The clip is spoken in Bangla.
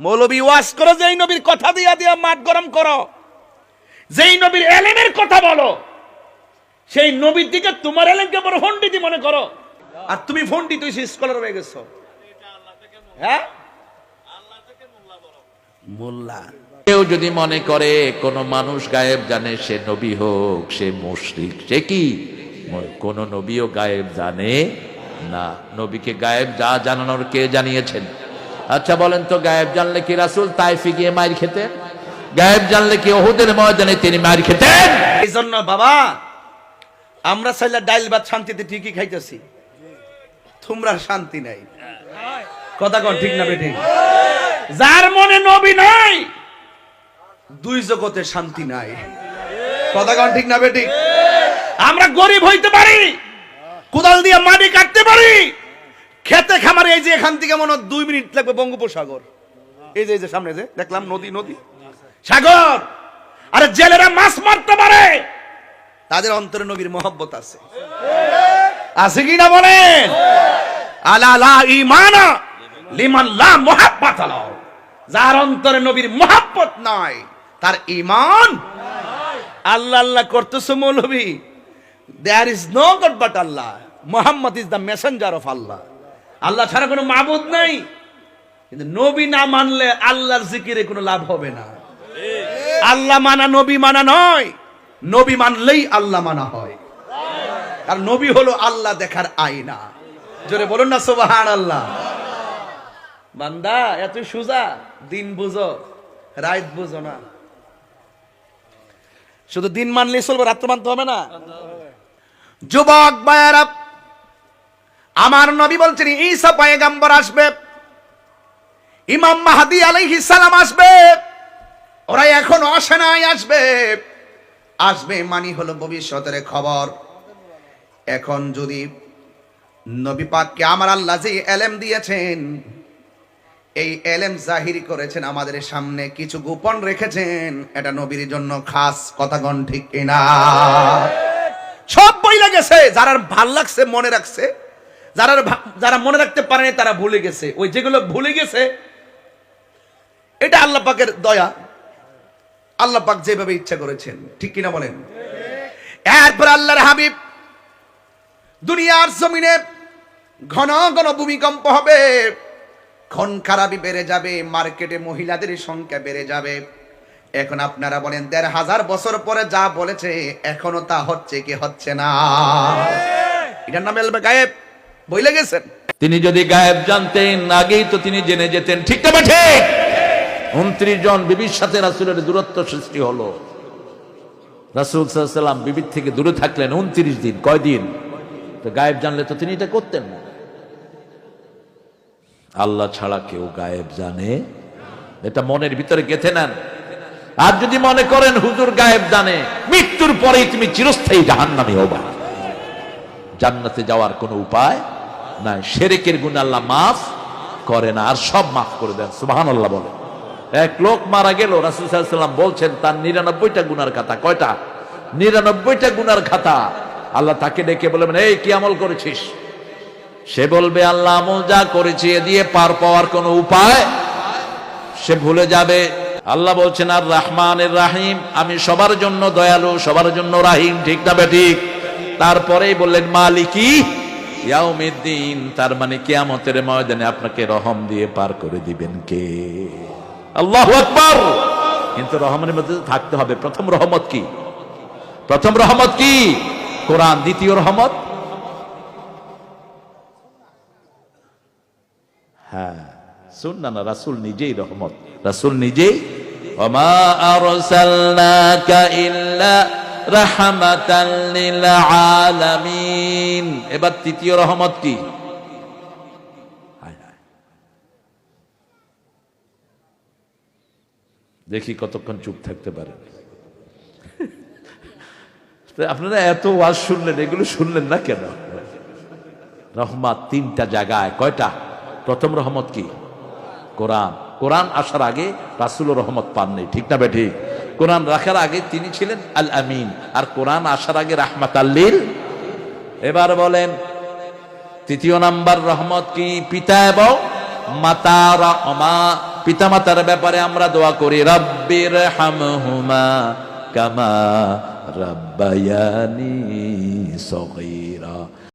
মৌলবী ওয়াজ করো, যেই নবীর কথা দিয়া দিয়া মাঠ গরম করো। যেই নবীর এলেমের কথা বলো। সেই নবীর দিকে তোমার এলেমকে বড় ফন্ডিতি মনে করো। আর তুমি ফন্ডি তুই স্কলার হয়ে গেছো। হ্যাঁ? মোল্লা। কেউ যদি মনে করে কোন মানুষ গায়েব জানে সে নবী হোক, সে মুশরিক, সে কি? কোন নবীও গায়েব জানে না। নবীকে গায়েব যা জানানোর কে জানিয়েছেন? আচ্ছা বলেন তো, গায়েব জানলে কি রাসুল তাইফি গিয়ে মার খেতেন? গায়েব জানলে কি ওহুদের ময়দানে তিনি মার খেতেন? এই জন্য বাবা, আমরা চাইলে ডাইল ভাত শান্তিতে ঠিকই খাইতেছি। তোমরা শান্তি নাই। কথা কন, ঠিক না বেঠিক? যার মনে নবী নাই, দুই জগতে শান্তি নাই। কথা কন, ঠিক না বেঠিক? আমরা গরিব হইতে পারি, কোদাল দিয়ে মাটি কাটতে পারি খেতে খামারে, এই যে এখান থেকে মনে দুই মিনিট লাগবে বঙ্গোপসাগর। এই যে এই যে, সামনে যে, দেখলাম নদী নদী। সাগর! আরে জেলেরা মাছ মারতে পারে! তাদের অন্তরে নবীর মহব্বত আছে। আছে কি না বলেন? আলা লা ইমানা লিমান লা মুহাব্বাত যার অন্তরে নবীর মহব্বত নাই, তার ঈমান আল্লাহ আল্লাহ করতেছো মৌলবী there is no god but Allah Muhammad is the messenger of Allah আল্লাহ ছাড়া কোনো মাবুদ নাই। কিন্তু নবী না মানলে আল্লাহর জিকিরে কোনো লাভ হবে না। আল্লাহ মানা, নবী মানা নয়। নবী মানলেই আল্লাহ মানা হয়। আর নবী হলো আল্লাহ দেখার আয়না। জোরে বলুন না সোবাহান আল্লাহ বান্দা, এত সুজা। দিন বুঝো, রাত বুঝো না। শুধু দিন মানলেই চলবে রাত্র মানতে হবে না। যুবক বায়ারা আমার নবী বলছেন, ঈসা পয়গাম্বর আসবে। ইমাম মাহাদি আলাইহিস সালাম আসবে। ওরা এখন আসে নাই আসবে। আসবে মানি হলো ভবিষ্যতের খবর। এখন যদি নবী পাককে আমার আল্লাহ যে এলেম দিয়েছেন, এই এলেম জাহিরি করেছেন, আমাদের সামনে কিছু গোপন রেখেছেন, এটা নবীর জন্য খাস কথাগণ ঠিক কিনা? সব বইলা গেছে, যারা ভালো লাগছে, মনে রাখছে যারা যারা মনে রাখতে পারেনি তারা ভুলে গেছে। ওই যেগুলো ভুলে গেছে এটা আল্লাহ পাকের দয়া। আল্লাহ পাক যেভাবে ইচ্ছা করেছেন ঠিক কিনা বলেন? এরপর আল্লাহর হাবিব দুনিয়ার জমিনে ঘন ঘন ভূমিকম্প হবে খন খারাপি বেড়ে যাবে মার্কেটে মহিলাদের সংখ্যা বেড়ে যাবে। এখন আপনারা বলেন দেড় হাজার বছর পরে যা বলেছে এখনও তা হচ্ছে কি হচ্ছে না? এটার নাম এলবে গায়েব বইলে গেছেন। তিনি যদি গায়েব জানতেন, আগেই তো তিনি জেনে যেতেন। ঠিক না ঠিক? উনত্রিশ জন বিবির সাথে রাসুলের দূরত্ব সৃষ্টি হলো। রাসুল সাল্লাম বিবির থেকে দূরে থাকলেন উনত্রিশ দিন। কয়দিন তো গায়েব জানলে তো তিনি এটা করতেন আল্লাহ ছাড়া কেউ গায়েব জানে? এটা মনের ভিতরে গেথে নেন। আর যদি মনে করেন হুজুর গায়েব জানে, মৃত্যুর পরেই তুমি চিরস্থায়ী জাহান্নামী হবা। জান্নাতে যাওয়ার কোনো উপায় নাই। শেরেকের গুণ আল্লাহ মাফ করে না, আর সব মাফ করে দেন সুবাহান আল্লাহ বলে। এক লোক মারা গেল রাসুসাল্লাম বলছেন, তার নিরানব্বইটা গুনার খাতা, কয়টা? নিরানব্বইটা গুনার খাতা। আল্লাহ তাকে ডেকে বলবেন এই, কি আমল করেছিস? সে বলবে, আল্লাহ আমল যা করেছি, এ দিয়ে পার পাওয়ার কোনো উপায় সে ভুলে যাবে। আল্লাহ বলছেন, আর রহমানের রাহিম, আমি সবার জন্য দয়ালু, সবার জন্য রাহিম, ঠিক না ঠিক? তারপরেই বললেন, মালিকি ইয়াউমিদ্দিন, তার মানে কিয়ামতের ময়দানে আপনাকে রহম দিয়ে পার করে দিবেন কে? আল্লাহ আকবার! কিন্তু রহমানের মধ্যে থাকতে হবে। প্রথম রহমত কি? প্রথম রহমত কি? কোরআন, দ্বিতীয় রহমত? হ্যাঁ শুন না না রাসুল নিজেই রহমত? রাসুল নিজেই? ওমা আরসালনাকা ইল্লা আলামিন। এবার তৃতীয় রহমত কি। দেখি কতক্ষণ চুপ থাকতে পারেন আপনারা এত ওয়াজ শুনলেন, এগুলো শুনলেন না কেন? রহমত তিনটা জায়গায়, কয়টা? প্রথম রহমত কি? কোরআন। কোরআন আসার আগে রাসুল রহমত পাননি, ঠিক না বেঠি কোরআন রাখার আগে তিনি ছিলেন আল আমিন আর কোরআন আসার আগে রাহমাত আল্লিল। এবার বলেন, তৃতীয় নাম্বার রহমত কি? পিতা এবং মাতা রা- মা। পিতামাতার ব্যাপারে আমরা দোয়া করি রব্বির হামহুমা কামা রব্বায়ানি সগীরা।